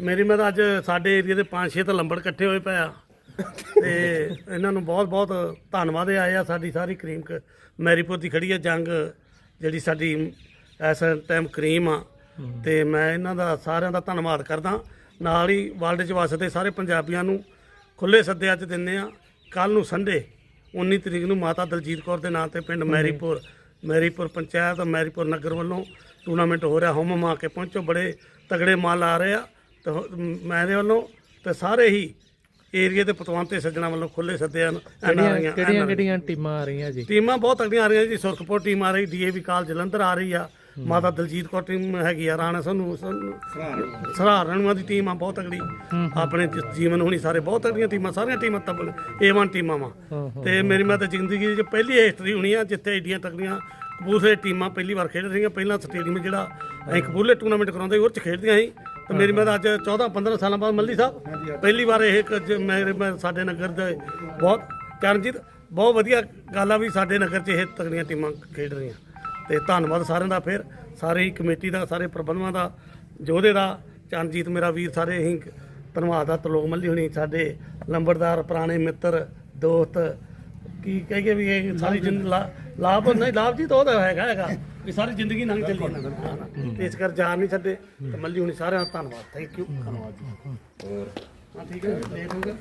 ਮੇਰੀ ਮੈਂ ਤਾਂ ਅੱਜ ਸਾਡੇ ਏਰੀਆ ਦੇ 5-6 ਤਾਂ ਲੰਬੜ ਇਕੱਠੇ ਹੋਏ ਪਏ ਆ। ਤੇ ਇਹਨਾਂ ਨੂੰ ਬਹੁਤ ਬਹੁਤ ਧੰਨਵਾਦ ਇਹ ਆਏ ਆ ਸਾਡੀ ਸਾਰੀ ਕਰੀਮ ਕ- ਮੈਰੀਪੁਰ ਦੀ ਖੜੀ ਆ ਜੰਗ ਜਿਹੜੀ ਸਾਡੀ ਇਸ ਟਾਈਮ ਕਰੀਮ ਆ। ਤੇ ਮੈਂ ਇਹਨਾਂ ਦਾ ਸਾਰਿਆਂ ਦਾ ਧੰਨਵਾਦ ਕਰਦਾ। ਨਾਲ ਹੀ ਵਰਲਡ 'ਚ ਵਸਦੇ ਸਾਰੇ ਪੰਜਾਬੀਆਂ ਨੂੰ ਖੁੱਲੇ ਸੱਦੇ ਅੱਜ ਦਿੰਦੇ ਆ। ਕੱਲ ਨੂੰ ਸੰਡੇ 19 ਤਰੀਕ ਨੂੰ ਮਾਤਾ ਦਲਜੀਤ ਕੌਰ ਦੇ ਨਾਂ ਤੇ ਪਿੰਡ ਮੈਰੀਪੁਰ ਮੈਰੀਪੁਰ ਪੰਚਾਇਤ ਮੈਰੀਪੁਰ ਨਗਰ ਵੱਲੋਂ ਟੂਰਨਾਮੈਂਟ ਹੋ ਰਿਹਾ ਹੁਮ ਮਾ ਕੇ ਪਹੁੰਚੋ ਬੜੇ ਤਗੜੇ ਮਾਲ ਆ ਰਹੇ ਆ। ਤੇ ਮੈਂ ਦੇ ਵੱਲੋਂ ਤੇ ਸਾਰੇ ਹੀ ਏਰੀਏ ਦੇ ਪਤਵੰਤੇ ਸੱਜਣਾ ਵੱਲੋਂ ਖੁੱਲੇ ਸੱਦੇ ਹਨ ਕਿਹੜੀਆਂ ਕਿਹੜੀਆਂ ਕਿਹੜੀਆਂ ਟੀਮਾਂ ਆ ਰਹੀਆਂ ਜੀ? ਟੀਮਾਂ ਬਹੁਤ ਤਗੜੀਆਂ ਆ ਰਹੀਆਂ ਜੀ ਸੁਰਖਪੁਰ ਟੀਮ ਆ ਰਹੀ ਡੀਏਵੀ ਕਾਲ ਜਲੰਧਰ ਆ ਰਹੀ ਆ ਮਾਤਾ ਦਲਜੀਤ ਕੌਰ ਟੀਮ ਹੈਗੀ ਆ ਰਾਣਾ ਸਾਨੂੰ ਸਹਾਰਨਵਾਂ ਦੀ ਟੀਮ ਆ ਬਹੁਤ ਤਗੜੀ। ਆਪਣੇ ਜੀਵਨ ਹੋਣੀ ਸਾਰੇ ਬਹੁਤ ਤਗੜੀਆਂ ਟੀਮਾਂ ਸਾਰੀਆਂ ਟੀਮਾਂ ਤਬਲ A1 ਟੀਮਾਂ ਵਾ। ਤੇ ਮੇਰੀ ਮੈਂ ਤਾਂ ਜ਼ਿੰਦਗੀ 'ਚ ਪਹਿਲੀ ਹਿਸਟਰੀ ਹੋਣੀ ਆ ਜਿੱਥੇ ਏਡੀਆਂ ਤਗੜੀਆਂ ਕਪੂਰਥਲੇ ਟੀਮਾਂ ਪਹਿਲੀ ਵਾਰ ਖੇਡ ਰਹੀਆਂ ਪਹਿਲਾਂ ਸਟੇਡੀਅਮ ਜਿਹੜਾ ਅਸੀਂ ਕਪੂਰਥਲੇ ਟੂਰਨਾਮੈਂਟ ਕਰਾਉਂਦੇ ਸੀ, ਉਹ 'ਚ ਖੇਡਦੀਆਂ ਸੀ। ਤੇ ਮੇਰੀ ਮੈਂ ਅੱਜ 14 15 ਸਾਲਾਂ ਬਾਅਦ ਮੱਲੀ ਸਾਹਿਬ ਪਹਿਲੀ ਵਾਰ ਇਹ ਇੱਕ ਮੇਰੇ ਮੈਂ ਸਾਡੇ ਨਗਰ ਦੇ ਬਹੁਤ ਚਰਨਜੀਤ ਬਹੁਤ ਵਧੀਆ ਗੱਲ ਆ ਵੀ ਸਾਡੇ ਨਗਰ 'ਚ ਇਹ ਤਗੜੀਆਂ ਟੀਮਾਂ ਖੇਡ ਰਹੀਆਂ। ਤੇ ਧੰਨਵਾਦ ਸਾਰਿਆਂ ਦਾ ਫਿਰ ਸਾਰੇ ਕਮੇਟੀ ਦਾ ਸਾਰੇ ਪ੍ਰਬੰਧਕਾਂ ਦਾ ਜੋਧੇ ਦਾ ਚਰਨਜੀਤ ਮੇਰਾ ਵੀਰ ਸਾਰੇ ਅਸੀਂ ਧੰਨਵਾਦ ਦਾ ਤਲੋਕ ਮੱਲੀ ਹੋਣੀ ਸਾਡੇ ਲੰਬੜਦਾਰ ਪੁਰਾਣੇ ਮਿੱਤਰ ਦੋਸਤ ਕੀ ਕਹੀਏ ਵੀ ਇਹ ਸਾਰੀ ਜਿੰਦ ਲਾਭ ਨਹੀਂ ਲਾਭ ਜੀ ਤਾਂ ਉਹਦਾ ਹੈਗਾ ਹੈਗਾ। ਵੀ ਸਾਰੀ ਜ਼ਿੰਦਗੀ ਲੰਘ ਚੱਲੀ ਨਾਲ ਤੇ ਇਸ ਕਰ ਜਾਣ ਨਹੀਂ ਛੱਡੇ ਤੇ ਮੱਲੀ ਹੁਣੀ ਸਾਰਿਆਂ ਦਾ ਧੰਨਵਾਦ। ਥੈਂਕ ਯੂ ਧੰਨਵਾਦ ਜੀ। ਹੋਰ? ਹਾਂ ਠੀਕ ਹੈ। ਲੇਟ ਹੋ ਗਿਆ